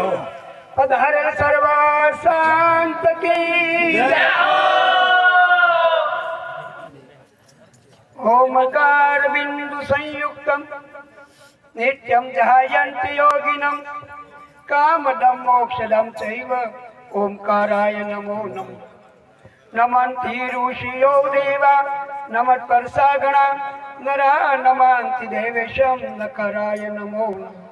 હો પધારે સર્વ શાંત કી ઓમકાર બિંદુ સંયુક્તમ નિત્યમ જહાયંતિ યોગિનમ કામદમ મોક્ષદમ ચૈવ ઓમકારાય નમો નમઃ. નમંતિ ઋષિયો દેવા નમત પરસાગણા નરા નમાંતિ દેવેશમ નકરાય નમો નમઃ.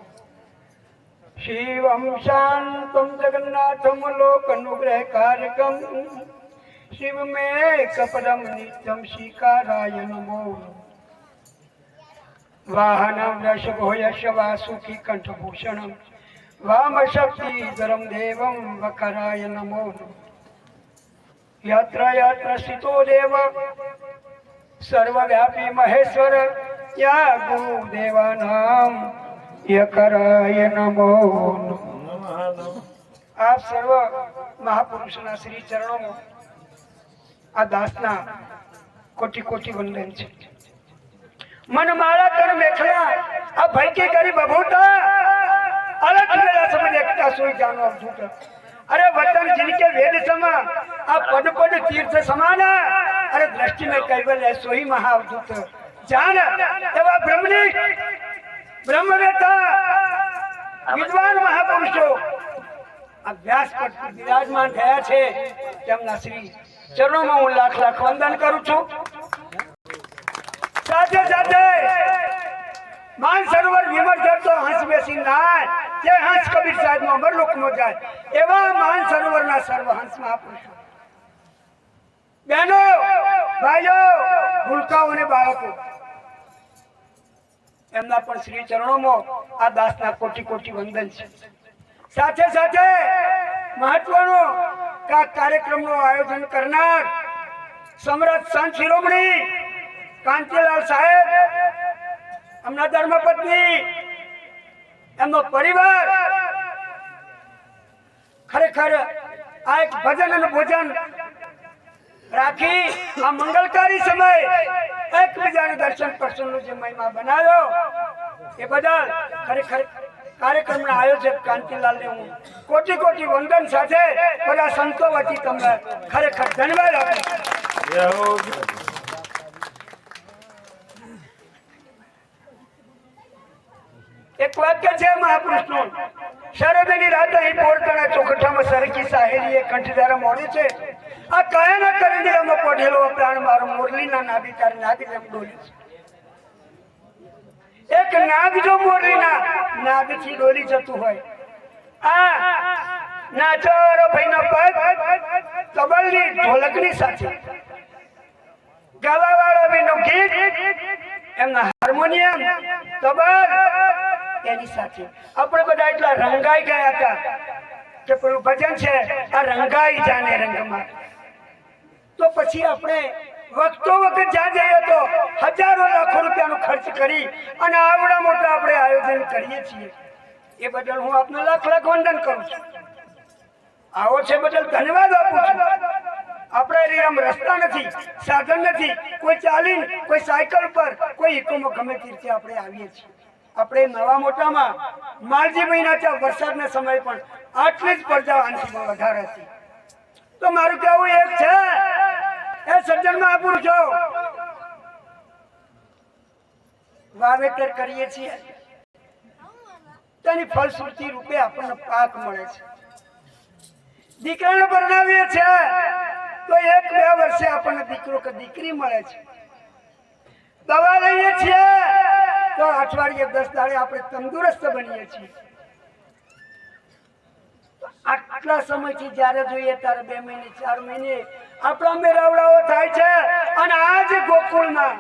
શિવમ શાંતમ જગન્નાથમ લોકનુગ્રહકારકમ કપરમ નિત્યમ શિકારાય નમો વાહનમ વૃષભો યશ વાસુકી કંઠભૂષણમ વામશક્તિધરમ દેવમ વકરાય નમો. યત્ર યત્ર સ્થિતો દેવ. સર્વવ્યાપી મહેશ્વર યા ગુરુદેવાનામ યકરાય નમો આપ સર્વ મહાપુરુષના શ્રી ચરણોમાં આ દાસના કોટી કોટી વંદન છે મન માળા કર મેખલા આ ભાઈ કે કરી બભૂતા અલગ મેળા સમજ એકતા સોઈ જાનો અભૂત અરે વતન જિનકે વેદ સમા આ પદ પદ તીર્થ સમાન અરે દ્રષ્ટિ મેં કૈવલ્ય સોઈ મહાઅવધૂત જાન એવા બ્રહ્મનિષ્ઠ માન સરોવર વિમર જતો હંસ બેસી નાય, જે હંસ કબીર સાહેબ નો લોકમાં જાય, એવા માન સરોવરના સર્વ હંસ મહાપુરુષો. બહેનો, ભાઈઓ, ભૂલકાઓ બાળકો એમના પણ શ્રી ચરણોમાં આ દાસના કોટી કોટી વંદન છે. સાથે સાથે મહત્વનો કે કાર્યક્રમનું આયોજન કરનાર સમ્રાટ સંત શિરોમણી કાંતિલાલ સાહેબ, એમના ધર્મપત્ની, એમનો પરિવાર, ખરેખર આ એક ભજન અને ભોજન રાખી આ મંગલકારી સમય એકબીજાને દર્શન પ્રસન્નનો જે મહિમા બનાવ્યો, એ બદલ ખરેખર કાર્યક્રમના આયોજક કાંતિલાલને હું કોટી કોટી વંદન સાથે બધા સંતો વતી તમને ખરેખર ધન્યવાદ આપું છું. જય હો એક વાક્ય છે મહાપુરુષનું, શરદની રાત અહીં પોરતણા ચોખઠામાં સરકી સાહેલીએ કંઠધારા મોડી છે આ કયાના કરંદીરામાં પોઢેલો પ્રાણ મારો મુરલીના નાભી તાર નાભી જેમ ડોલી એક નાભ જો મોરલીના નાભીથી ડોલી જતું હોય, આ નાચોરો ભાઈનો પગ કબલની ઢોલકની સાથે, ગાવાવાળો ભાઈનું ગીત એમના હાર્મોનિયમ તબલ એની સાથે. આપણે બધા એટલા રંગાઈ ગયા હતા કે પેલું ભજન છે, આ રંગાઈ જાને રંગમાં. તો પછી આપણે વખતો વખત જ્યાં જઈએ તો હજારો લાખો રૂપિયાનો ખર્ચ કરી અને આવડા મોટા આપણે આયોજન કરીએ છીએ. એ બદલ હું આપને લાખ લાખ વંદન કરું છું. આવો છે બદલ ધન્યવાદ આપું છું. આપણે આમ રસ્તા નથી, સાધન નથી, કોઈ ચાલીને, કોઈ સાયકલ પર, કોઈ ઇકોમાં ગમે તે રીતે આપણે આવીએ છીએ. આપણે નવા મોટામાં, માલજી મહિના વરસાદના સમય પણ આટલી જ પડદા આંશીમાં વધારે હતી તો મારું કહેવું એક છે એ સજ્જન મહાપુરુષો વાવેતર કરીએ છીએ. તેની ફલશ્રુતિ રૂપે આપણને પાક મળે છે. દીકરાને પરણાવીએ છે. તો એક બે વર્ષે આપણને દીકરો કે દીકરી મળે છે. દવા લઈએ છીએ. તો અઠવાડિયે દસ દાડે આપણે તંદુરસ્ત બનીએ છીએ. આટલા સમયથી જ્યારે જોઈએ ત્યારે બે મહિને, ચાર મહિને આપણા મેળાવડાઓ થાય છે અને આજ ગોકુળમાં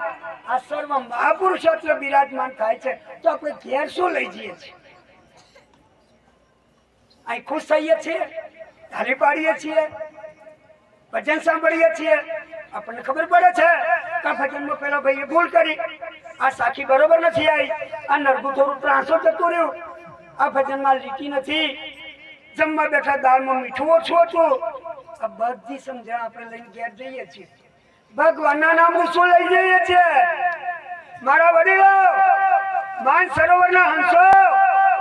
આ સર્વ મહાપુરુષો બિરાજમાન થાય છે, તો આપણે ઘેર શું લઈ જઈએ છીએ? અહીં ખુશ થઈએ છીએ ધારી પાડીએ છીએ, ભજન સાંભળીએ છીએ. આપણને ખબર પડે છે કે ભજનમાં પેલા ભાઈએ ભૂલ કરી. આ સાખી બરોબર નથી આવી. આ નરગું થોડું ત્રાસો જતું રહ્યું. આ ભજનમાં લીટી નથી. જમવા બેઠા દાળમાં મીઠું ઓછું હતું. આ બધી સમજણ આપણે લઈને ઘેર જઈએ છીએ. ભગવાનના નામનું શું લઈ જઈએ છીએ? મારા વડીલો, માન સરોવરના હંસો,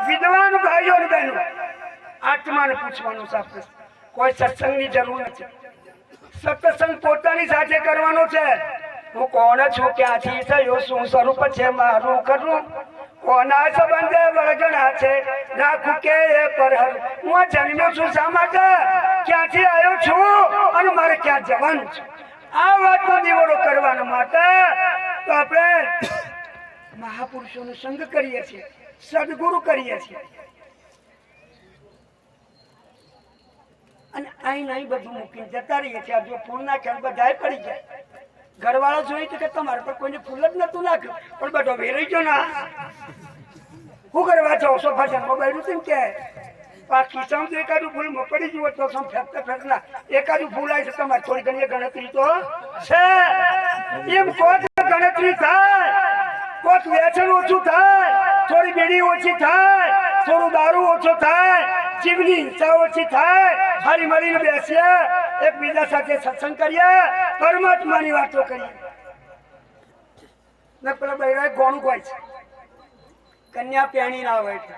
વિદ્વાન ભાઈઓ અને બહેનો, આત્માને પૂછવાનું છે કોઈ સત્સંગની જરૂર નથી. સત્સંગ પોતાની સાથે કરવાનો છે. હું કોણ છું? ક્યાંથી થયો? શું સ્વરૂપ છે? મારું કરવું કોના સંબંધે વળગણા છે? રાખું કે એ પરહર. હું જન્મ્યો છું શા માટે? ક્યાંથી આવ્યો છું અને મારે ક્યાં જવાનું છે? આ વાતનો દીવડો કરવાના માટે તો આપણે મહાપુરુષોનો સંગ કરીએ છીએ, સદગુરુ કરીએ છીએ. અને અહીં નહીં બધું મૂકીને જતા રહીએ છીએ. જો ફૂલ નાખ્યા બધા પડી જાય ઘરવાળો જોઈ તો કે તમારે પર કોઈને ફૂલ જ નતું નાખ્યું. પણ બધો વેરાઈ ગયો ના શું વાંચો સોફા છે મોબાઈલ હતું કે આ ખિસ્સામાં તો એકાદું ફૂલ પડી જુઓ તો સમ ફેંકતા ફેંકના. એકાદું ભૂલ આવી છે, તમારે થોડી ઘણી ગણતરી તો છે. એમ કોચ ગણતરી થાય કોક વેચણ ઓછું થાય, થોડી બેડી ઓછી થાય, થોડું દારૂ ઓછો થાય જીવની હિંસા ઓછી થાય, હારી મળીને બેસીએ, એકબીજા સાથે સત્સંગ કરીએ, પરમાત્માની વાતો કરીએ. ને પેલા બૈરાએ ગોણું કોઈ છે. કન્યા પ્યાણી ના હોય છે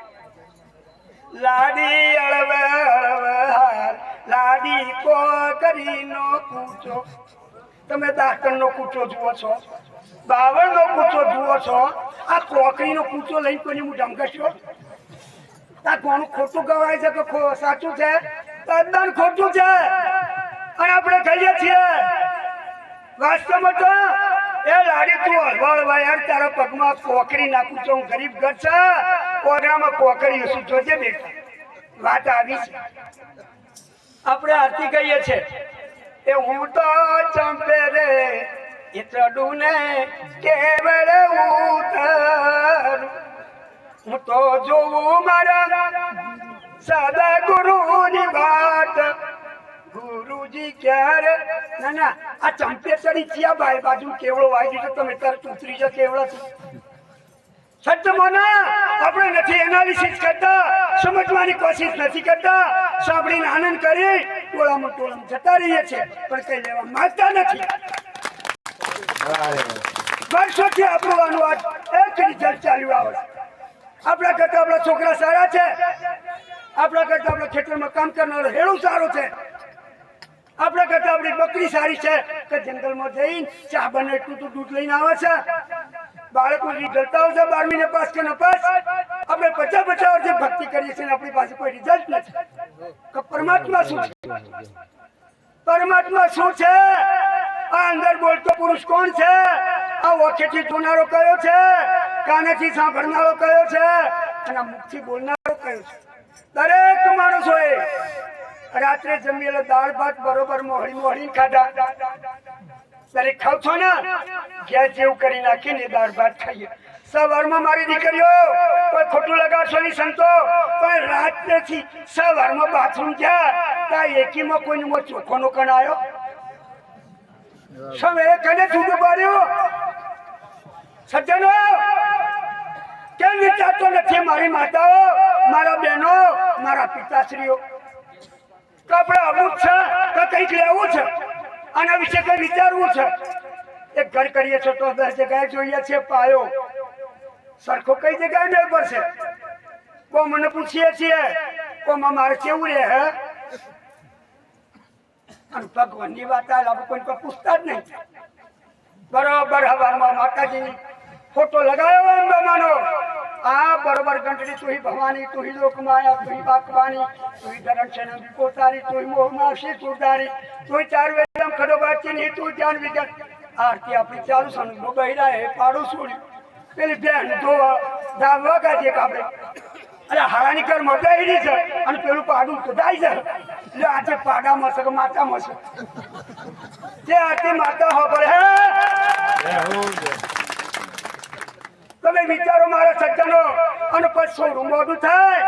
લાડી અળવ અળવ લાડી કો કરીનો કૂચો. તમે દાંતણનો કૂચો જુઓ છો. બાવળનો કૂચો જુઓ છો. આ કોકરીનો કૂચો લઈને કોઈને હું ઢમકશો આ ઘણું ખોટું ગવાય છે કે સાચું છે? તદ્દન ખોટું છે. અને આપણે કહીએ છીએ, વાસ્તવમાં તો છું છે. છે. આપણે આરતી કહીએ છીએ એ હું તો ચંપે રે, એ ચડું ને કેવળ ઉતરું. હું તો જોઉં મારા સદા આપણે નથી એનાલિસિસ કરતા. સમજવાની કોશિશ નથી કરતા. સાંભળીને આનંદ કરી ટોળામાં ટોળામાં જતા રહીએ છીએ. પણ કઈ લેવા માંગતા નથી. વર્ષોથી આપણું અનુવાદ એક રિઝલ્ટ ચાલ્યું આવે આપણા કરતા આપણા છોકરા સારા છે. આપણા કરતા આપણા ખેતરમાં કામ કરનારો હેડું સારું છે. આપણા કરતા આપણી બકરી સારી છે. કે જંગલમાં જઈને ચા બને એટલું તું, દૂધ લઈને આવે છે. બાળકો રિઝલ્ટ આવશે બારમી ને પાસ કે ન પાસ? આપણે પચાસ પચાસ વર્ષે ભક્તિ કરીએ છીએ આપણી પાસે કોઈ રિઝલ્ટ નથી. કે પરમાત્મા શું છે? પરમાત્મા શું છે? આ અંદર બોલતો પુરુષ કોણ છે? આ ઓખેથી જોનારો કયો છે? કાનેથી સાંભળનારો કયો છે? અને મુખથી બોલનારો કયો છે? દરેક માણસોએ રાત્રે જમેલો દાળ ભાત બરોબર મોહળી મોહળી ખાધા. તારે ખાવ છો ને? ગેસ જેવું કરી નાખીને દાળ ભાત ખાઈએ. સવારમાં મારી દીકરીઓ, કોઈ ખોટું લગાડશો નહીં સંતો. પણ રાત્રેથી સવારમાં બાથરૂમ ગયા ત્યાં એકીમાં કોઈનો મો ચોખ્ખોનો કણ આવ્યો સવે કને જુદું પાડ્યું? સજ્જનો, કેમ વિચારતો નથી મારી માતાઓ, મારા બહેનો, મારા પિતાશ્રીઓ? તો આપણે અમુક છે તો કંઈક લેવું છે. આના વિશે કંઈ વિચારવું છે? એક ઘર કરીએ છો તો દસ જગ્યાએ જોઈએ છે પાયો. સરખો કઈ જગ્યાએ મેળ પડશે? કો મને પૂછીએ છીએ. કોમાં મારે કેવું રહે, હે? અને ભગવાનની વાત આ લાભ કોઈ પૂછતા જ નહીં. બરોબર હવામાં માતાજીની ફોટો લગાવ્યો અંબામાનો આ બરોબર ઘંટડી તુહી ભવાની, તુહી લોકમાયા, તુહી બાકવાની, તુહી ધરણ છે પોતારી તુહી મોહ માસી સુધારી તુહી ચાર વેદમ ખડો બાચી ની તું ધ્યાન વિજન આરતી આપણી ચાલુ સન બહેરા હે પાડો છોડ્યું. પેલી બેન ધોવા ધાવવા ગાજે આપણે અરે હારાની કર મજાઈ છે અને પેલું પાડું તો જાય છે. એટલે આજે પાડામાં છે કે માતામાં છે? જે આરતી માતા હો પર હે. તમે વિચારો મારા સજ્જનો. અને પછી છોડું મોડું થાય.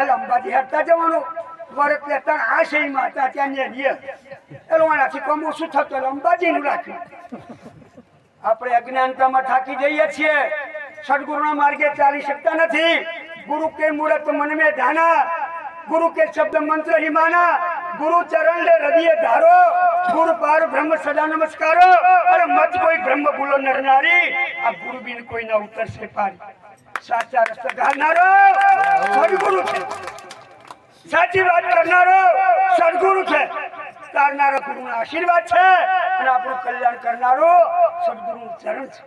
એટલે અંબાજી હેરતા જવાનું. મારે પેતા આ છે માતા ત્યાં નેરીએ એટલે મારાથી કોમ ઓછું થતું એટલે અંબાજીનું રાખ્યું. આપણે અજ્ઞાનતામાં થાકી જઈએ છીએ. સદગુરુના માર્ગે ચાલી શકતા નથી. ગુરુ કે મૂરત મન મેં ધાના. ગુરુ કે શબ્દ મંત્ર હિમાના. ગુરુ ચરણ હૃદય ધારો. ગુરુ પાર બ્રહ્મ સદા નમસ્કાર. અરે મત કોઈ બ્રહ્મ ભૂલો નરનારી. આ ગુરુ બિન કોઈ ના ઉતરશે પાર. સાચા રસ્તે ગાનારો સદગુરુ છે. સાચી વાત કરનારો સદગુરુ છે. તારનારો ગુરુ આશીર્વાદ છે. અને આપણું કલ્યાણ કરનારો સદગુરુ ચરણ છે.